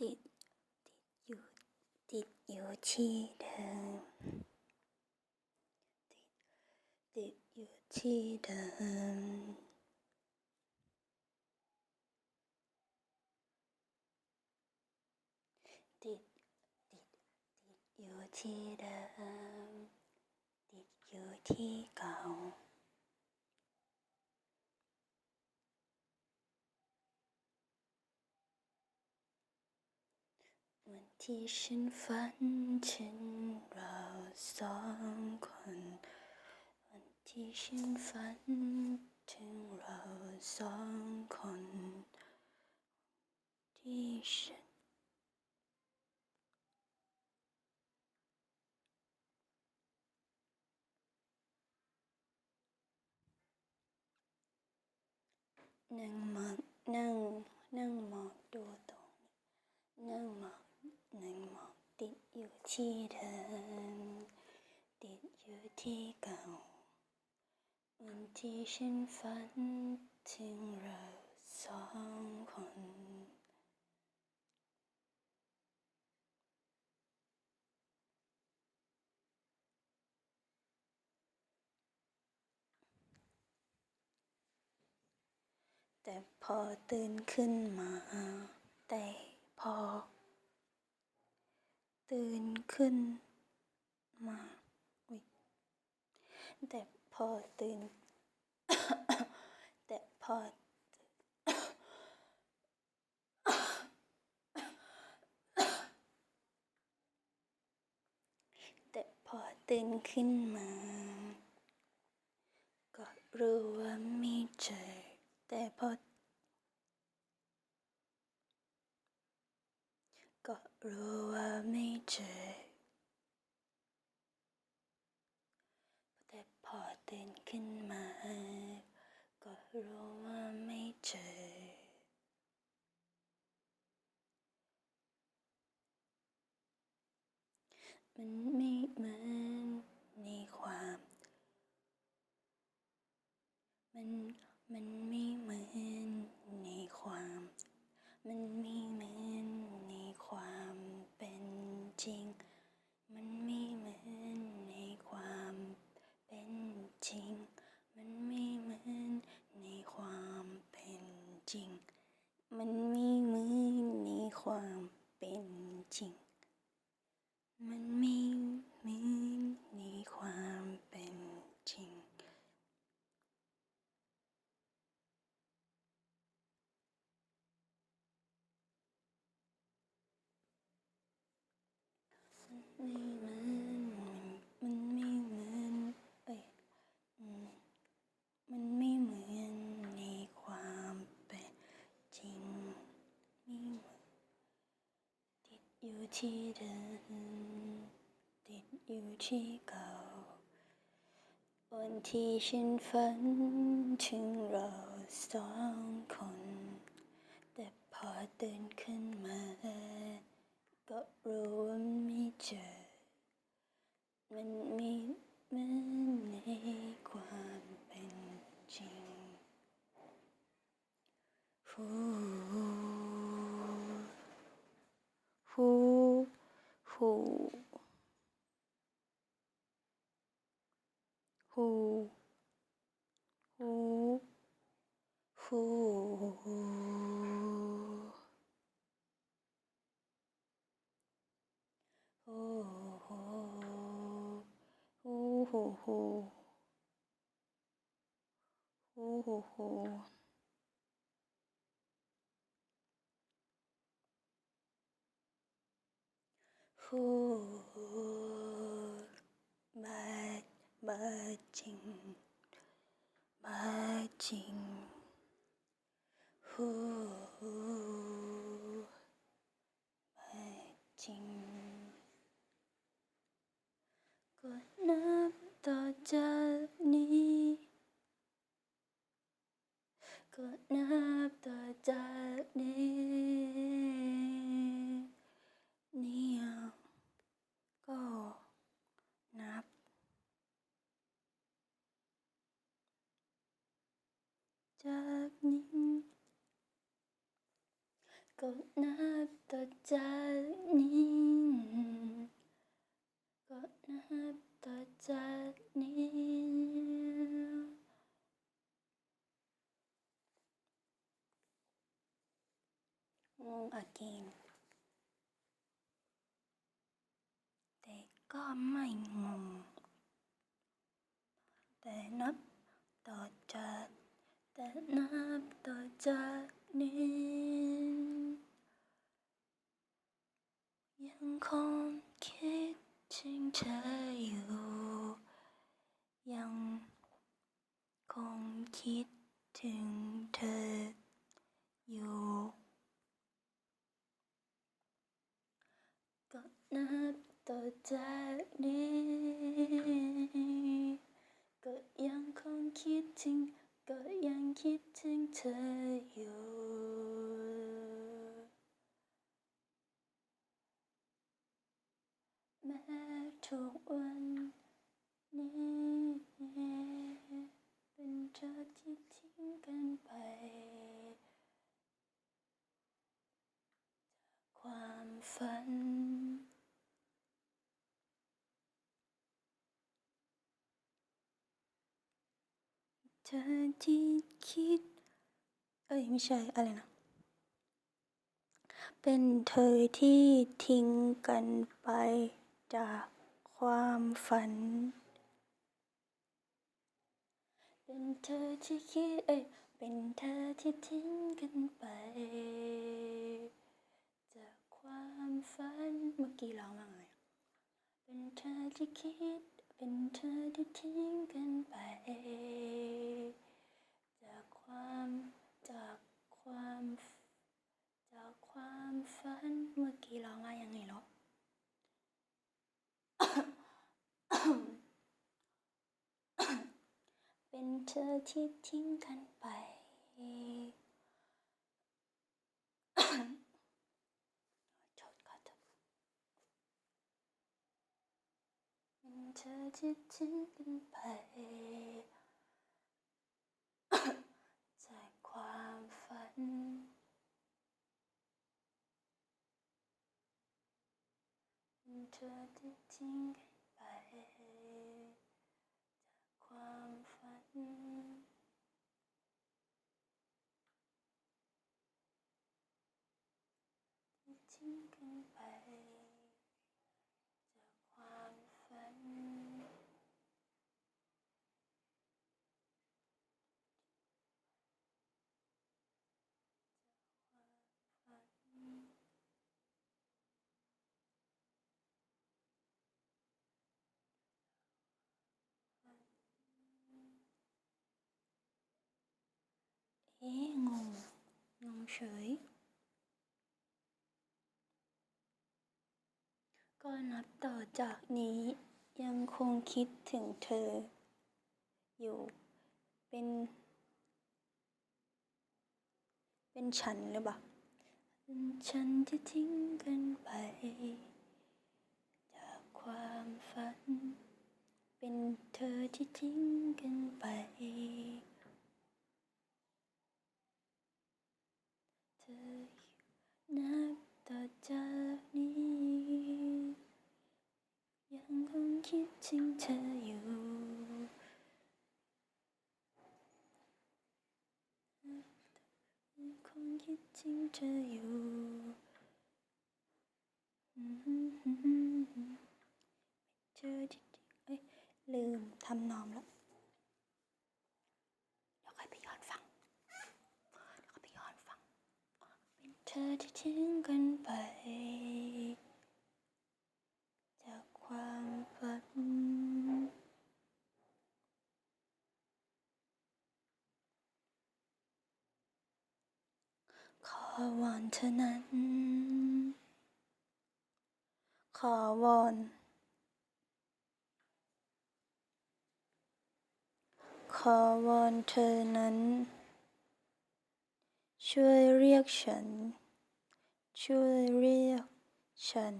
ติด ติดอยู่ ติดอยู่ที่เดิม ติด ติดอยู่ที่เดิม ติด ติด ติดอยู่ที่เดิม ติดอยู่ที่เก่า วัน ที่ฉันฝันถึงเราสองคน วันที่ฉันฝันถึงเราสองคน ที่ฉันนั่งมองนั่งนั่งมองดูตรงนี้นั่งมอง นั่งมองติดอยู่ที่เดิมติดอยู่ที่เก่า วันที่ฉันฝันถึงเราสองคนแต่พอตื่นขึ้นมา แต่พอ ตื่นขึ้นมาอุ๊ยแต่พอตื่น แต่พอแต่พอตื่นขึ้นมา ก็รู้ว่าไม่เจอ แต่พอ ก็ รู้ว่าไม่เจอแต่พอตื่นขึ้นมา ก็รู้ว่าไม่เจอ มันไม่เหมือนในความ มัน มันไม่เหมือนในความ มันไม่เหมือนในความเป็นจริง มันไม่เหมือนในความเป็นจริง มันไม่เหมือนในความเป็นจริง มันไม่เหมือนในความเป็นจริง มันไม่เหมือนในความเป็นจริง ไม่เหมือนมันไม่เหมือนเอ้ยอืมมันไม่เหมือนในความเป็นจริงไม่เหมือนติดอยู่ ที่เดิมติดอยู่ที่เก่า วันที่ฉันฝันถึงเราสองคน แต่พอตื่นขึ้นมา ก็รู้ว่าไม่เจอ มันไม่เหมือนในความเป็นจริงฮูฮูฮูฮูฮูฮูโอ้โหฮูฮูฮู ฮูฮูฮูฮูบาดบาดจริงบาดจริงฮูบาดจริง ก็นับต่อจากนี้เนี่ยก็นับ จากนี้ก็นับต่อจากนี้ก็นับต่อจากนี้ งง again แต่ก็ไม่งง แต่นับต่อจากแต่นับต่อจากนี้ ยังคงคิดถึงเธออยู่ ยังคงคิดถึงเธออยู่ ก็ นับต่อจากนี้ ก็ยังคงคิดถึง ก็ยังคิดถึงเธออยู่ แม้ทุกวันนี้เป็นเธอที่ทิ้งกันไป ความฝัน เธอที่คิด เอ้ยไม่ใช่อะไรนะ เป็นเธอที่ทิ้งกันไปจากความฝัน เป็นเธอที่คิด เอ้ย เป็นเธอที่ทิ้งกันไป จากความฝัน เมื่อกี้ร้องว่าไงเป็นเธอที่คิด เป็นเธอที่ทิ้งกันไป จากความจากความจากความฝันเมื่อกี้ร้องว่ายังไงหรอเป็นเธอที่ทิ้งกันไป โทษขอโทษ เป็นเธอที่ทิ้งกันไป จากความฝันเป็นเธอที่ทิ้งกันไป จากความฝัน ที่ทิ้งกันไป จากความฝัน ฝัน เอ๊ะ งง งงเฉย ก็นับต่อจากนี้ยังคงคิดถึงเธอ อยู่เป็น เป็นฉันหรือเปล่าเป็นฉันที่ทิ้งกันไป จากความฝัน เป็นเธอที่ทิ้งกันไป เธอนับต่อจากนี้ ยังคงคิดถึงเธออยู่ยังคงคิดถึงเธออยู่เธอที่เอ้ยลืมทำนองแล้ว เดี๋ยวค่อยไปย้อนฟัง เดี๋ยวค่อยไปย้อนฟัง เป็นเธ อที่ทิ้งกันไป จากความฝัน ขอวอนเธอนั้น ขอวอนขอวอนเธอนั้น ช่วยเรียกฉัน ช่วยเรียกฉัน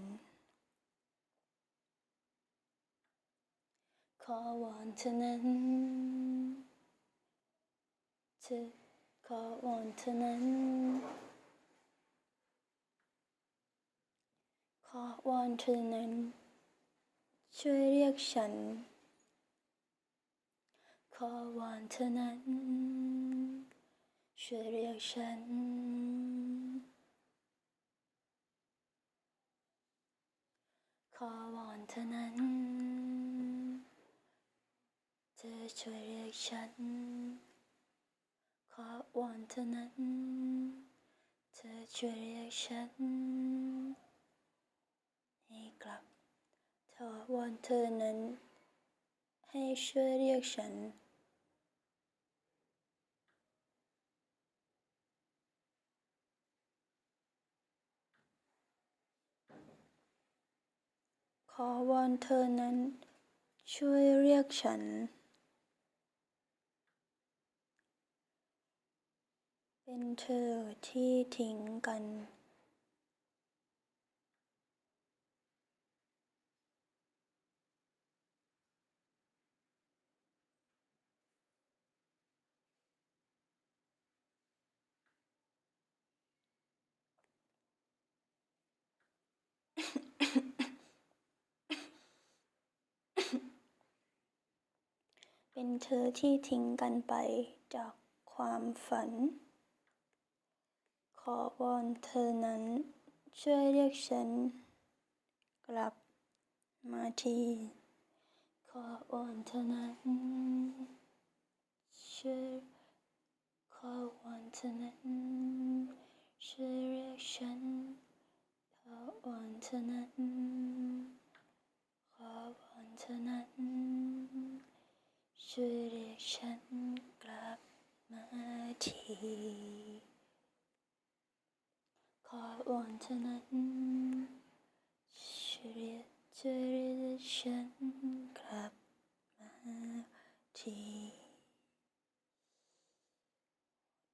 ขอวอนเธอนั้นเธอขอวอนเธอนั้น ขอวอนเธอนั้น ช่วยเรียกฉัน ขอวอนเธอนั้น ช่วยเรียกฉัน อวอนเท่านั้น เธอช่วยเรียกฉัน ขอวอนเท่านั้น เธอช่วยเรียกฉัน ให้กลับขอวอนเธอนั้น ให้ช่วยเรียกฉัน อวอนเธอนั้น ช่วยเรียกฉัน เป็นเธอที่ทิ้งกัน เป็นเธอที่ทิ้งกันไปจากความฝัน ขอวอนเธอนั้น ช่วยเรียกฉัน กลับมาที ขอวอนเธอนั้นช่วยขอวอนเธอนั้นช่วยเรียกฉันขอวอนเธอนั้นขอวอนเธอนั้น ช่วยเรียกฉันกลับมาที ขอวอนเธอนั้นช่วยเรียกช่วยเรียกฉันกลับมาที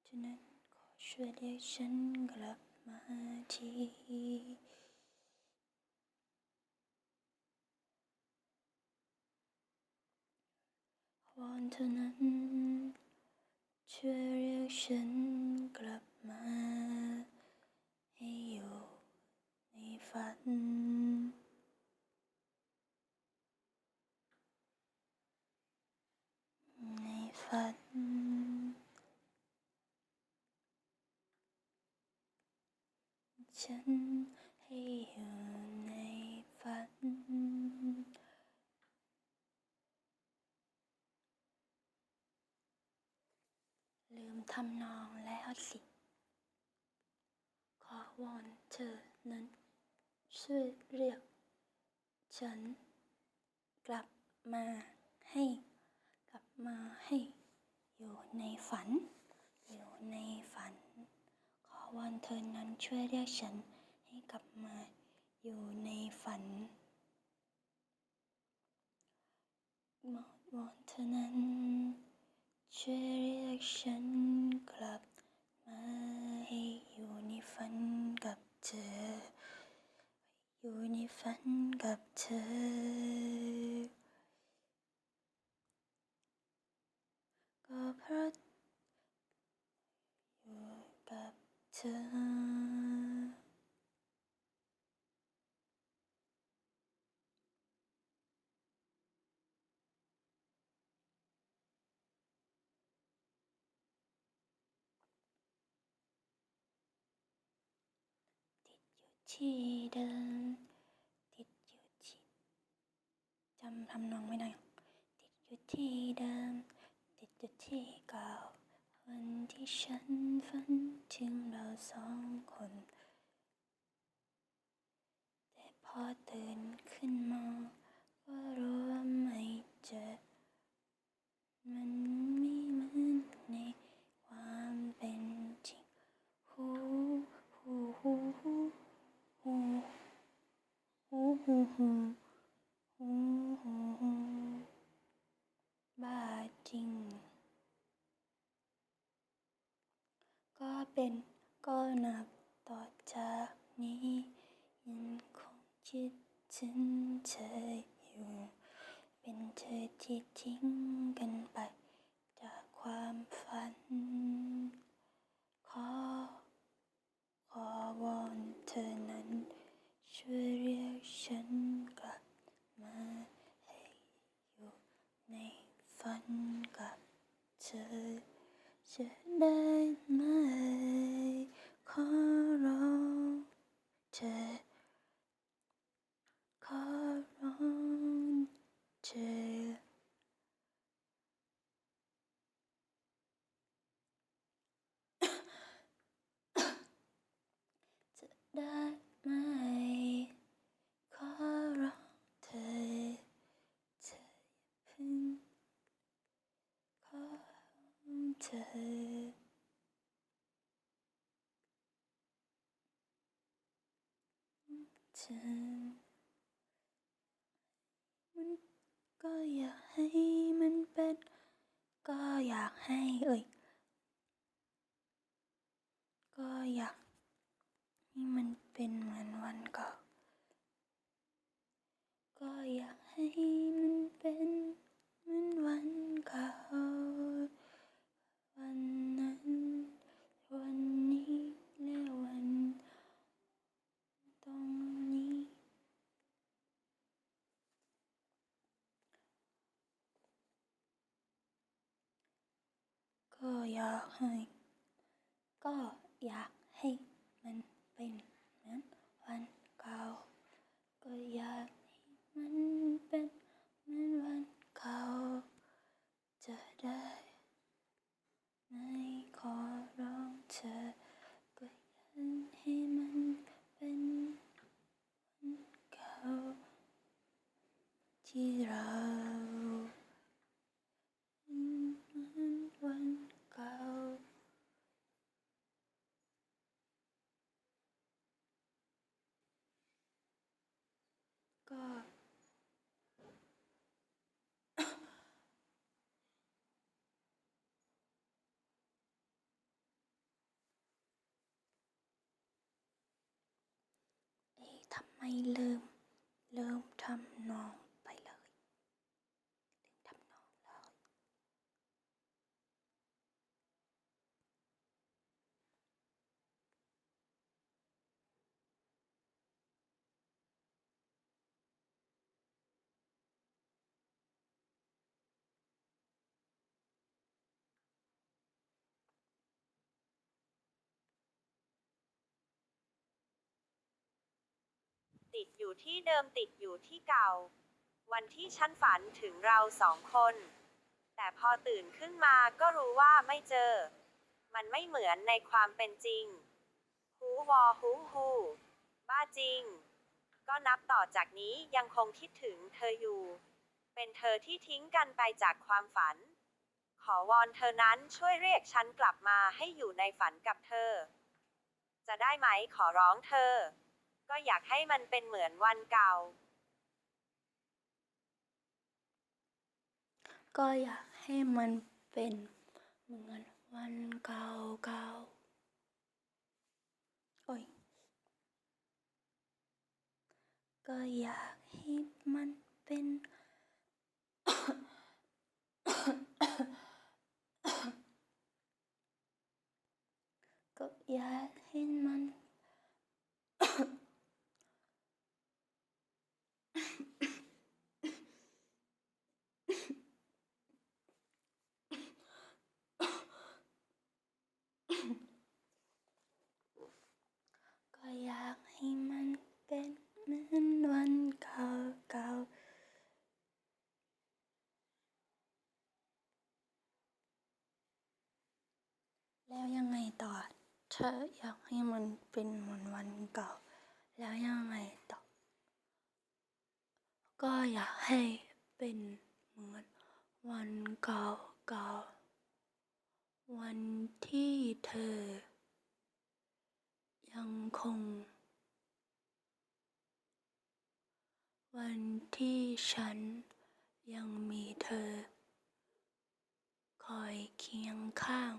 เธอนั้นขอช่วยเรียกฉันกลับมาที วอนเธอนั้น ช่วยเรียกฉันกลับมา ให้อยู่ในฝัน ในฝัน ฉันให้อยู่ในฝัน ลืม ทำนองแล้วสิขอวอนเธอนั้นช่วยเรียก ฉัน กลับมาให้ กลับมาให้ อยู่ในฝัน อยู่ในฝัน ขอวอนเธอนั้นช่วยเรียกฉันให้กลับมาอยู่ในฝันวอนเธอนั้น ช่วยเรียกฉันกลับมาให้อยู่ในฝันกับเธอ อยู่ในฝันกับเธอ ก็เพราะอยู่กับเธอ ที่เดิมติดอยู่ที่จำทำนองไม่ได้ติดอยู่ที่เดิม ติดอยู่ที่เก่า วันที่ฉันฝันถึงเราสองคน แต่พอตื่นขึ้นมาก็รู้ว่าไม่เจอมัน บ้าจริง ก็เป็นก็นับต่อจากนี้ยังคงคิดถึงเธออยู่ เป็นเธอที่ทิ้งกันไป จากความฝัน ขอ ขอวอนเธอนั้น ช่วยเรี ธอจะได้ไหม ขอร้องเธอ ขอร้องเธอ จะได้ไหม ขอร้องเธอ เธออย่าเพึ่ง ขอร้อง เธอเธอมันก็อยากให้มันเป็น ก็อยากให้เอ่ย ก็อยากให้มันเป็นเหมือนวันก่าก็อยากให้มันเป็นเหมือนวันเก่า วันนั้น วันนี้และวันตรงนี้ ก็อยากให้ ก็อยากให้มันเป็นเหมือนวันเก่า ก็อยากให้มันเป็นเหมือนวันเก่าจะได้ ขอร้องเธอก็อยากให้มันเป็นวันเก่าที่เราเป็นเหมือนวันเก่า ก็ เไม่ลืมลืมทำนองไปเลย ลืมทำนองเลย ติดอยู่ที่เดิมติดอยู่ที่เก่า วันที่ฉันฝันถึงเราสองคน แต่พอตื่นขึ้นมาก็รู้ว่าไม่เจอ มันไม่เหมือนในความเป็นจริง ฮูวอฮูฮูบ้าจริง ก็นับต่อจากนี้ยังคงคิดถึงเธออยู่ เป็นเธอที่ทิ้งกันไปจากความฝัน ขอวอนเธอนั้นช่วยเรียกฉันกลับมาให้อยู่ในฝันกับเธอ จะได้ไหมขอร้องเธอ ก็อยากให้มันเป็นเหมือนวันเก่า ก็อยากให้มันเป็นเหมือนวันเก่าเก่าโอ้ย ก็อยากให้มันเป็น ก็อยากให้มัน ก็อยากให้มันเป็นเหมือนวันเก่าเก่าๆแล้วยังไงต่อ เธออยากให้มันเป็นเหมือนวันเก่า แล้วยังไงต่อ ก็อยากให้เป็นเหมือนวันเก่าเก่า วันที่เธอ ยังคง วันที่ฉันยังมีเธอ คอยเคียงข้าง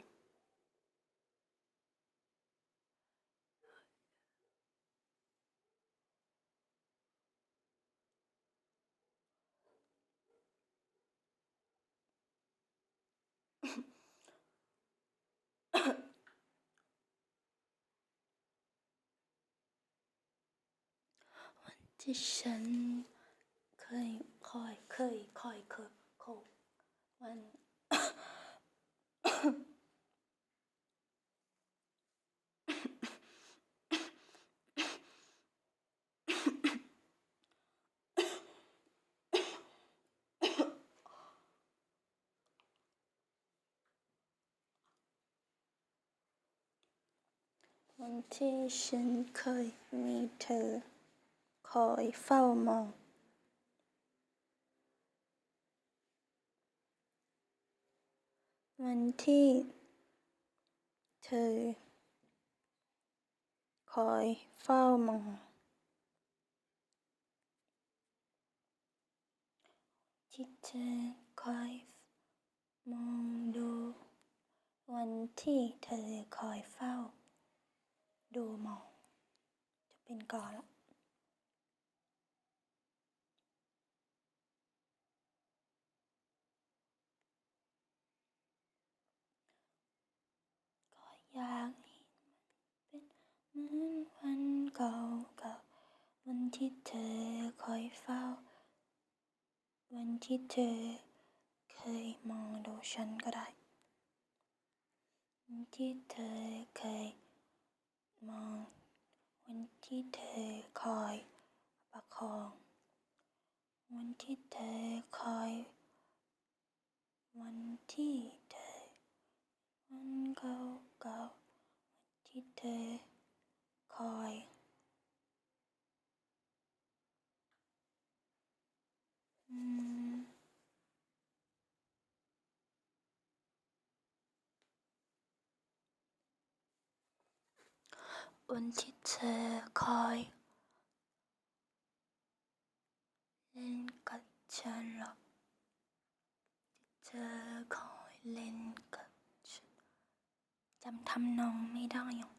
ที่ฉันเคยคอยเคยคอยคยควันที่ฉันเคยมีเธอ คอยเฝ้ามอง วันที่ เธอ คอยเฝ้ามอง ที่เธอคอยมองดู วันที่เธอคอยเฝ้า ดูมอง จะเป็นกอละ อยากเห็นมันเป็นเหมือนวันเก่าเก่าวันที่เธอคอยเฝ้า วันที่เธอเคยมองดูฉันก็ได้ วันที่เธอเคยมอง วันที่เธอคอยประคอง วันที่เธอคอย วันที่ วันเก่าเก่าๆที่เธอคอยอืมวันที่เธอคอยเล่นกับฉันหรอที่เธอคอยเล่นำทำนองไม่ได้หรอก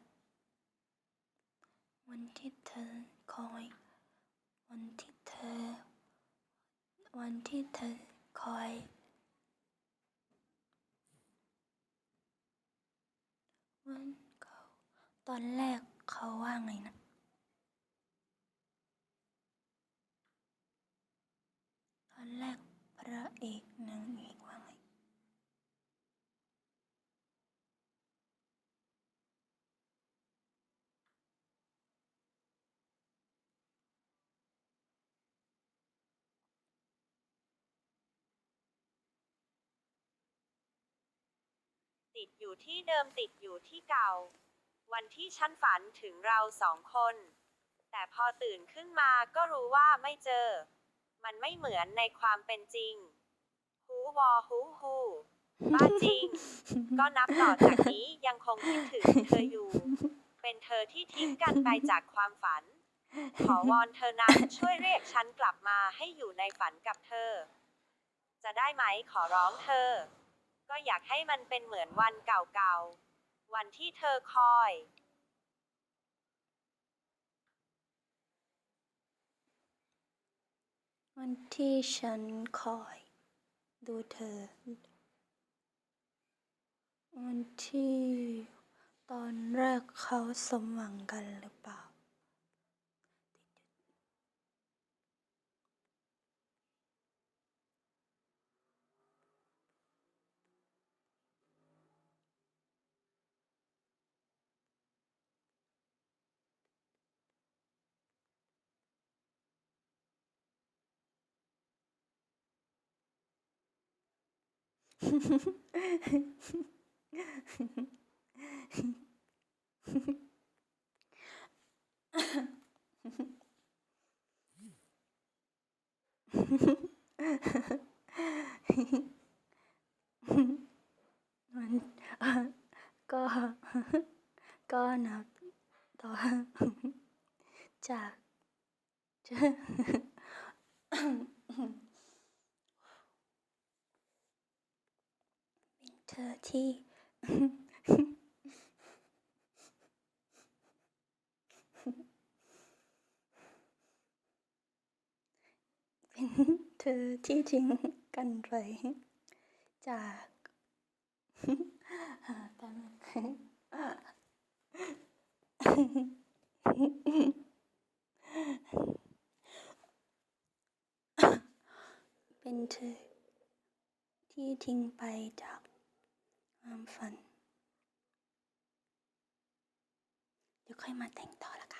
วันที่เธอคอย วันที่เธอ วันที่เธอคอย วันเก่าตอนแรกเขาว่าไงนะตอนแรกพระเอกนางเอกว่าไง ติดอยู่ที่เดิมติดอยู่ที่เก่า วันที่ฉันฝันถึงเราสองคน แต่พอตื่นขึ้นมาก็รู้ว่าไม่เจอ มันไม่เหมือนในความเป็นจริงฮูวอฮูฮูบ้าจริง ก็นับต่อจากนี้ยังคงคิดถึงเธออยู่ เป็นเธอที่ทิ้งกันไปจากความฝัน ขอวอนเธอนะช่วยเรียกฉันกลับมาให้อยู่ในฝันกับเธอ จะได้ไหมขอร้องเธอ ก็อยากให้มันเป็นเหมือนวันเก่าๆ วันที่เธอคอย วันที่ฉันคอย ดูเธอ วันที่ตอนแรกเขาสมหวังกันหรือเปล่า มันเอ่อก็ก็นับต่อ จาก เป็นเธอ ที่ เป็นเธอที่ทิ้งกันไปจากอ่าแป๊บนึงเป็นเธอที่ทิ้งไปจาก ความฝัน เดี๋ยวค่อยมาแต่งต่อละกัน